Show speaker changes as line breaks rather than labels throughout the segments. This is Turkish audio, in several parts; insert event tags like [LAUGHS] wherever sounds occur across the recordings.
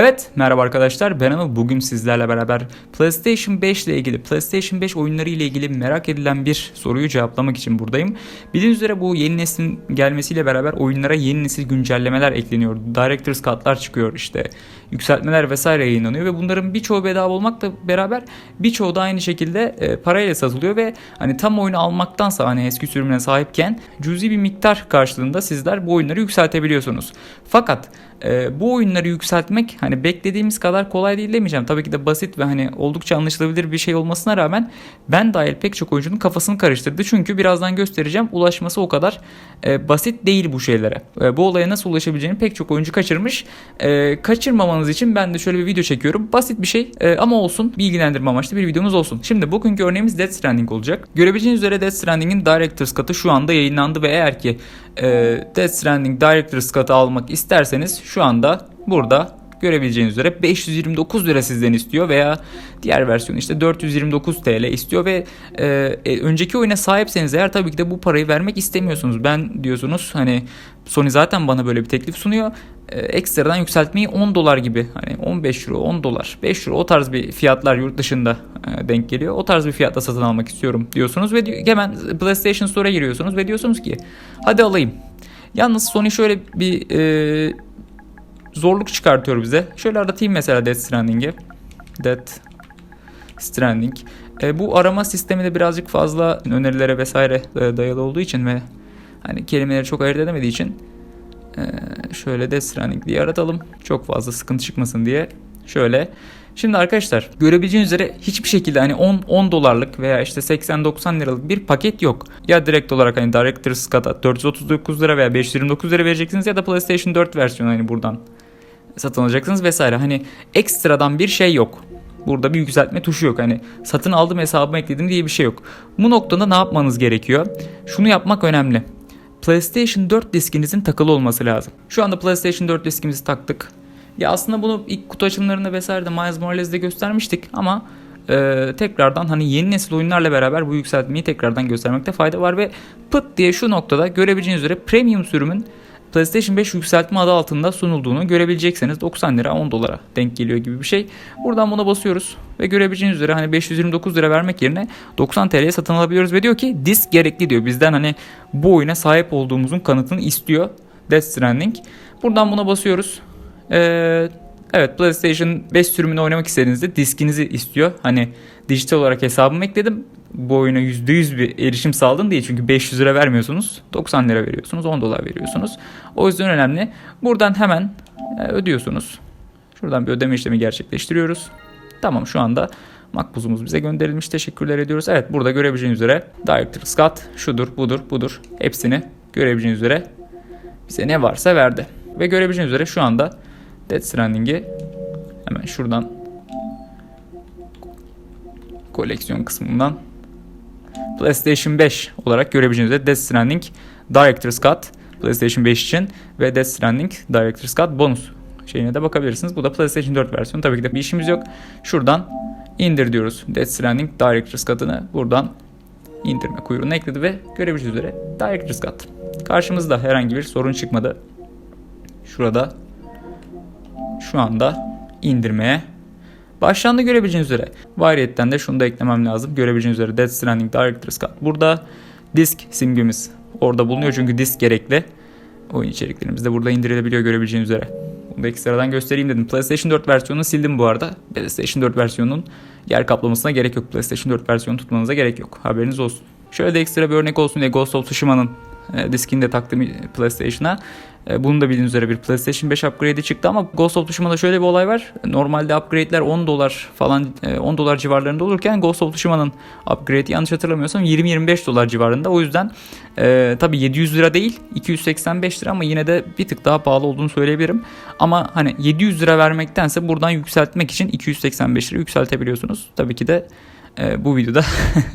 Evet merhaba arkadaşlar ben Anıl bugün sizlerle beraber PlayStation 5 ile ilgili PlayStation 5 oyunları ile ilgili merak edilen bir soruyu cevaplamak için buradayım. Bildiğiniz üzere bu yeni neslin gelmesiyle beraber oyunlara yeni nesil güncellemeler ekleniyor. Director's Cut'lar çıkıyor işte yükseltmeler vesaire yayınlanıyor ve bunların birçoğu bedava olmakla beraber birçoğu da aynı şekilde e, parayla satılıyor ve hani tam oyunu almaktansa hani eski sürümüne sahipken cüzi bir miktar karşılığında sizler bu oyunları yükseltebiliyorsunuz. Fakat e, bu oyunları yükseltmek hani beklediğimiz kadar kolay değil demeyeceğim. Tabii ki de basit ve hani oldukça anlaşılabilir bir şey olmasına rağmen ben dahil pek çok oyuncunun kafasını karıştırdı. Çünkü birazdan göstereceğim ulaşması o kadar e, basit değil bu şeylere. E, bu olaya nasıl ulaşabileceğini pek çok oyuncu kaçırmış. E, kaçırmamanız için ben de şöyle bir video çekiyorum. Basit bir şey e, ama olsun bilgilendirme amaçlı bir videomuz olsun. Şimdi bugünkü örneğimiz Death Stranding olacak. Görebileceğiniz üzere Death Stranding'in Director's Cut'ı şu anda yayınlandı ve eğer ki e, Death Stranding Director's Cut'ı almak isterseniz şu anda burada görebileceğiniz üzere 529 lira sizden istiyor veya diğer versiyon işte 429 TL istiyor ve e, e, önceki oyuna sahipseniz eğer tabii ki de bu parayı vermek istemiyorsunuz. Ben diyorsunuz hani Sony zaten bana böyle bir teklif sunuyor. E, ekstradan yükseltmeyi 10 dolar gibi hani 15 euro 10 dolar 5 euro o tarz bir fiyatlar yurt dışında e, denk geliyor. O tarz bir fiyatla satın almak istiyorum diyorsunuz ve di- hemen PlayStation Store'a giriyorsunuz ve diyorsunuz ki hadi alayım. Yalnız Sony şöyle bir e, zorluk çıkartıyor bize. Şöyle aratayım mesela Death Stranding'i. Death Stranding. E, bu arama sistemi de birazcık fazla önerilere vesaire e, dayalı olduğu için ve hani kelimeleri çok ayırt edemediği için e, şöyle Death Stranding diye aratalım. Çok fazla sıkıntı çıkmasın diye. Şöyle. Şimdi arkadaşlar görebileceğiniz üzere hiçbir şekilde hani 10, 10 dolarlık veya işte 80-90 liralık bir paket yok. Ya direkt olarak hani Director's Cut'a 439 lira veya 529 lira vereceksiniz ya da PlayStation 4 versiyonu hani buradan satın alacaksınız vesaire. Hani ekstradan bir şey yok. Burada bir yükseltme tuşu yok. Hani satın aldım hesabıma ekledim diye bir şey yok. Bu noktada ne yapmanız gerekiyor? Şunu yapmak önemli. PlayStation 4 diskinizin takılı olması lazım. Şu anda PlayStation 4 diskimizi taktık. Ya aslında bunu ilk kutu açılımlarında vesaire de Miles Morales'de göstermiştik ama e, tekrardan hani yeni nesil oyunlarla beraber bu yükseltmeyi tekrardan göstermekte fayda var ve pıt diye şu noktada görebileceğiniz üzere premium sürümün PlayStation 5 yükseltme adı altında sunulduğunu görebileceksiniz. 90 lira 10 dolara denk geliyor gibi bir şey. Buradan buna basıyoruz ve görebileceğiniz üzere hani 529 lira vermek yerine 90 TL'ye satın alabiliyoruz ve diyor ki disk gerekli diyor. Bizden hani bu oyuna sahip olduğumuzun kanıtını istiyor Death Stranding. Buradan buna basıyoruz. Ee, evet PlayStation 5 sürümünü oynamak istediğinizde diskinizi istiyor. Hani dijital olarak hesabımı ekledim. Bu oyuna %100 bir erişim sağladın diye çünkü 500 lira vermiyorsunuz. 90 lira veriyorsunuz, 10 dolar veriyorsunuz. O yüzden önemli. Buradan hemen e, ödüyorsunuz. Şuradan bir ödeme işlemi gerçekleştiriyoruz. Tamam şu anda makbuzumuz bize gönderilmiş. Teşekkürler ediyoruz. Evet burada görebileceğiniz üzere Director's Cut şudur budur budur hepsini görebileceğiniz üzere bize ne varsa verdi. Ve görebileceğiniz üzere şu anda Death Stranding'i hemen şuradan koleksiyon kısmından PlayStation 5 olarak görebileceğiniz üzere Death Stranding Director's Cut PlayStation 5 için ve Death Stranding Director's Cut bonus şeyine de bakabilirsiniz. Bu da PlayStation 4 versiyonu. Tabii ki de bir işimiz yok. Şuradan indir diyoruz. Death Stranding Director's Cut'ını buradan indirme kuyruğuna ekledi ve görebileceğiniz üzere Director's Cut. Karşımızda herhangi bir sorun çıkmadı. Şurada şu anda indirmeye başlandı görebileceğiniz üzere. Variyetten de şunu da eklemem lazım. Görebileceğiniz üzere Death Stranding Director's Cut. Burada disk simgemiz orada bulunuyor çünkü disk gerekli. Oyun içeriklerimiz de burada indirilebiliyor görebileceğiniz üzere. Bunu da ekstradan göstereyim dedim. PlayStation 4 versiyonunu sildim bu arada. PlayStation 4 versiyonunun yer kaplamasına gerek yok. PlayStation 4 versiyonu tutmanıza gerek yok. Haberiniz olsun. Şöyle de ekstra bir örnek olsun diye Ghost of Tsushima'nın e, diskini de taktım PlayStation'a. E, Bunun da bildiğiniz üzere bir PlayStation 5 upgrade'i çıktı ama Ghost of Tsushima'da şöyle bir olay var. Normalde upgrade'ler 10 dolar falan e, 10 dolar civarlarında olurken Ghost of Tsushima'nın upgrade'i yanlış hatırlamıyorsam 20-25 dolar civarında. O yüzden e, tabi 700 lira değil 285 lira ama yine de bir tık daha pahalı olduğunu söyleyebilirim. Ama hani 700 lira vermektense buradan yükseltmek için 285 lira yükseltebiliyorsunuz. Tabii ki de e, bu videoda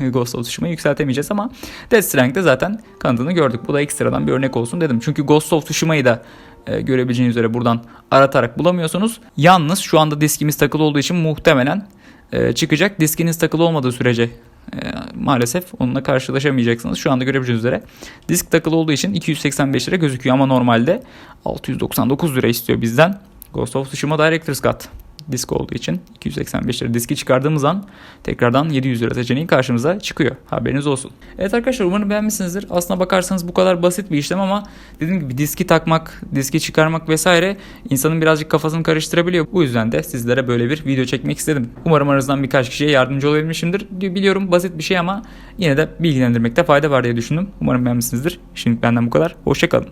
[LAUGHS] Ghost of Tsushima'yı yükseltemeyeceğiz ama Death Stranding'de zaten kanıtını gördük. Bu da ekstradan bir örnek olsun dedim. Çünkü Ghost of Tsushima'yı da e, görebileceğiniz üzere buradan aratarak bulamıyorsunuz. Yalnız şu anda diskimiz takılı olduğu için muhtemelen e, çıkacak. Diskiniz takılı olmadığı sürece maalesef onunla karşılaşamayacaksınız. Şu anda görebileceğiniz üzere disk takılı olduğu için 285 lira gözüküyor ama normalde 699 lira istiyor bizden. Ghost of Tsushima Director's Cut disk olduğu için 285 lira diski çıkardığımız an tekrardan 700 lira seçeneği karşımıza çıkıyor. Haberiniz olsun. Evet arkadaşlar umarım beğenmişsinizdir. Aslına bakarsanız bu kadar basit bir işlem ama dediğim gibi diski takmak, diski çıkarmak vesaire insanın birazcık kafasını karıştırabiliyor. Bu yüzden de sizlere böyle bir video çekmek istedim. Umarım aranızdan birkaç kişiye yardımcı olabilmişimdir. Biliyorum basit bir şey ama yine de bilgilendirmekte fayda var diye düşündüm. Umarım beğenmişsinizdir. Şimdi benden bu kadar. Hoşçakalın.